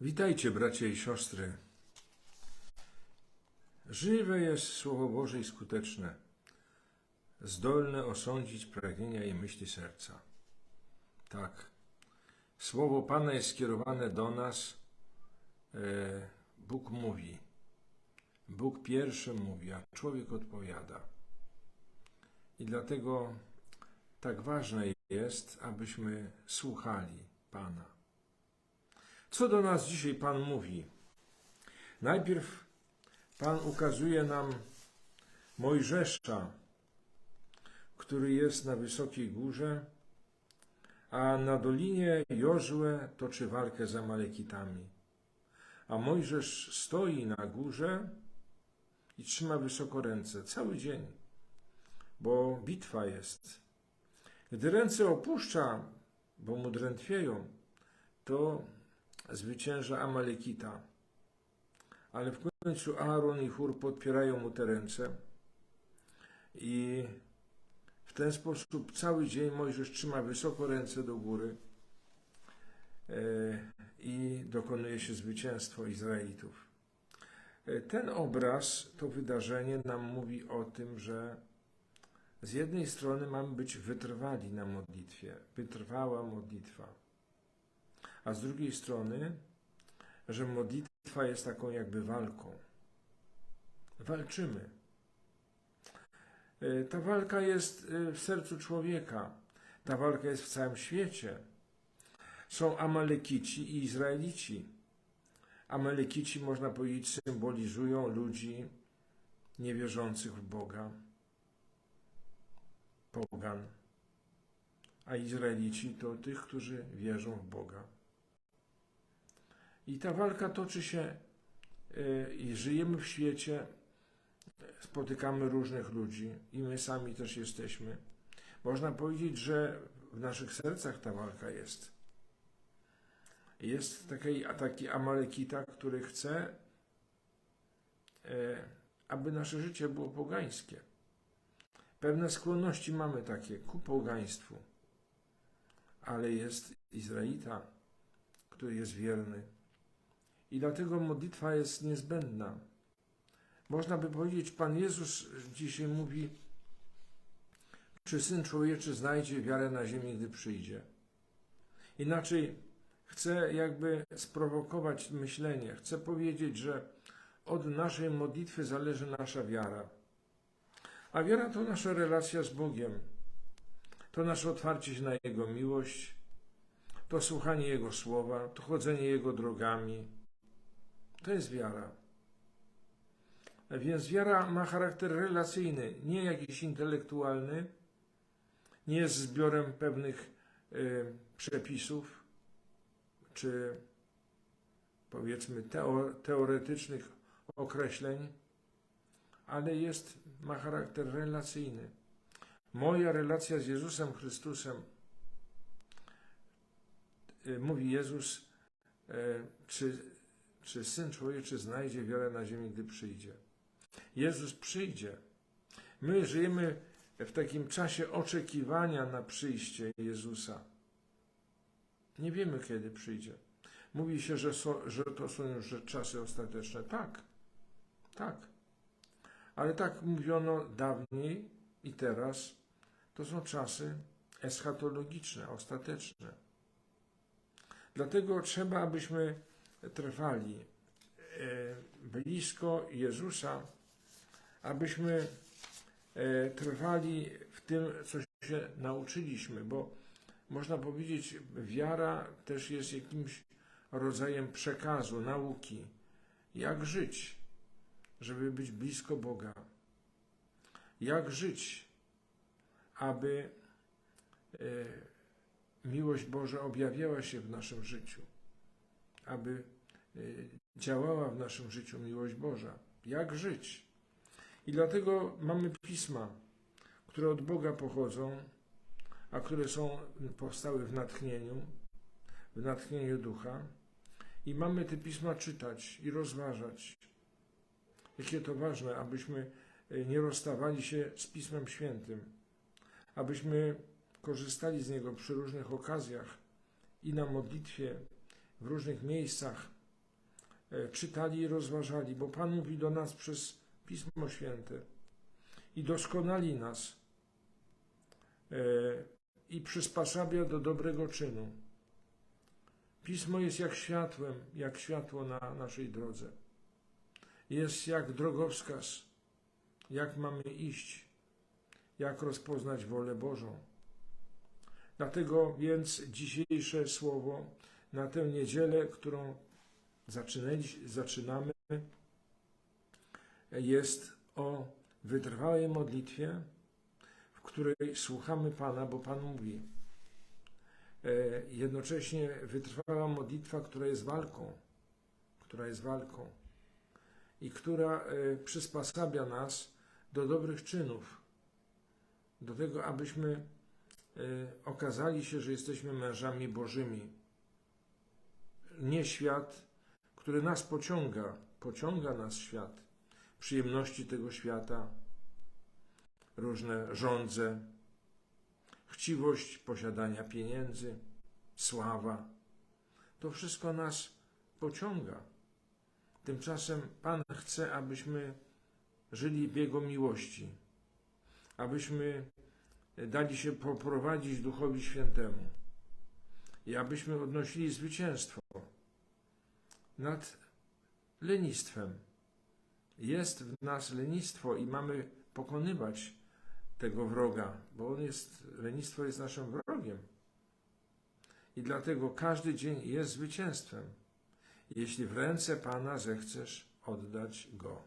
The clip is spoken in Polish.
Witajcie, bracia i siostry. Żywe jest Słowo Boże i skuteczne, zdolne osądzić pragnienia i myśli serca. Tak, Słowo Pana jest skierowane do nas. E, Bóg mówi. Bóg pierwszy mówi, a człowiek odpowiada. I dlatego tak ważne jest, abyśmy słuchali Pana. Co do nas dzisiaj Pan mówi? Najpierw Pan ukazuje nam Mojżesza, który jest na wysokiej górze, a na dolinie Jozue toczy walkę z Amalekitami. A Mojżesz stoi na górze i trzyma wysoko ręce cały dzień, bo bitwa jest. Gdy ręce opuszcza, bo mu drętwieją, to zwycięża Amalekita. Ale w końcu Aaron i Hur podpierają mu te ręce i w ten sposób cały dzień Mojżesz trzyma wysoko ręce do góry e, i dokonuje się zwycięstwo Izraelitów. E, Ten obraz, to wydarzenie nam mówi o tym, że z jednej strony mamy być wytrwali na modlitwie, wytrwała modlitwa, a z drugiej strony, że modlitwa jest taką jakby walką. Walczymy. E, Ta walka jest e, w sercu człowieka. Ta walka jest w całym świecie. Są Amalekici i Izraelici. Amalekici, można powiedzieć, symbolizują ludzi niewierzących w Boga, pogan, a Izraelici to tych, którzy wierzą w Boga. I ta walka toczy się e, i żyjemy w świecie, spotykamy różnych ludzi i my sami też jesteśmy. Można powiedzieć, że w naszych sercach ta walka jest. Jest taki, taki Amalekita, który chce, e, aby nasze życie było pogańskie. Pewne skłonności mamy takie ku pogaństwu, ale jest Izraelita, który jest wierny. I dlatego modlitwa jest niezbędna. Można by powiedzieć, Pan Jezus dzisiaj mówi, czy Syn Człowieczy znajdzie wiarę na ziemi, gdy przyjdzie. Inaczej chcę jakby sprowokować myślenie, chcę powiedzieć, że od naszej modlitwy zależy nasza wiara. A wiara to nasza relacja z Bogiem, to nasze otwarcie się na Jego miłość, to słuchanie Jego słowa, to chodzenie Jego drogami. To jest wiara. Więc wiara ma charakter relacyjny, nie jakiś intelektualny, nie jest zbiorem pewnych y, przepisów, czy powiedzmy teo, teoretycznych określeń, ale jest, ma charakter relacyjny. Moja relacja z Jezusem Chrystusem, y, mówi Jezus, y, czy, czy Syn Człowieczy znajdzie wiarę na ziemi, gdy przyjdzie. Jezus przyjdzie. My żyjemy w takim czasie oczekiwania na przyjście Jezusa. Nie wiemy, kiedy przyjdzie. Mówi się, że, so, że to są już czasy ostateczne. Tak, tak. Ale tak mówiono dawniej i teraz. To są czasy eschatologiczne, ostateczne. Dlatego trzeba, abyśmy trwali blisko Jezusa, abyśmy trwali w tym, co się nauczyliśmy, bo można powiedzieć, wiara też jest jakimś rodzajem przekazu, nauki, jak żyć, żeby być blisko Boga. Jak żyć, aby miłość Boża objawiała się w naszym życiu, aby działała w naszym życiu miłość Boża. Jak żyć? I dlatego mamy pisma, które od Boga pochodzą, a które są powstały w natchnieniu, w natchnieniu ducha. I mamy te pisma czytać i rozważać. Jakie to ważne, abyśmy nie rozstawali się z Pismem Świętym, abyśmy korzystali z niego przy różnych okazjach i na modlitwie, w różnych miejscach e, czytali i rozważali, bo Pan mówi do nas przez Pismo Święte i doskonali nas e, i przysposobia do dobrego czynu. Pismo jest jak światłem, jak światło na naszej drodze. Jest jak drogowskaz, jak mamy iść, jak rozpoznać wolę Bożą. Dlatego więc dzisiejsze słowo na tę niedzielę, którą zaczynamy, jest o wytrwałej modlitwie, w której słuchamy Pana, bo Pan mówi. E, Jednocześnie wytrwała modlitwa, która jest walką, która jest walką i która e, przysposabia nas do dobrych czynów, do tego, abyśmy e, okazali się, że jesteśmy mężami Bożymi. Nie świat, który nas pociąga, pociąga nas świat, przyjemności tego świata, różne żądze, chciwość posiadania pieniędzy, sława. To wszystko nas pociąga. Tymczasem Pan chce, abyśmy żyli w Jego miłości, abyśmy dali się poprowadzić Duchowi Świętemu i abyśmy odnosili zwycięstwo nad lenistwem. Jest w nas lenistwo i mamy pokonywać tego wroga, bo on jest, lenistwo jest naszym wrogiem. I dlatego każdy dzień jest zwycięstwem, jeśli w ręce Pana zechcesz oddać go.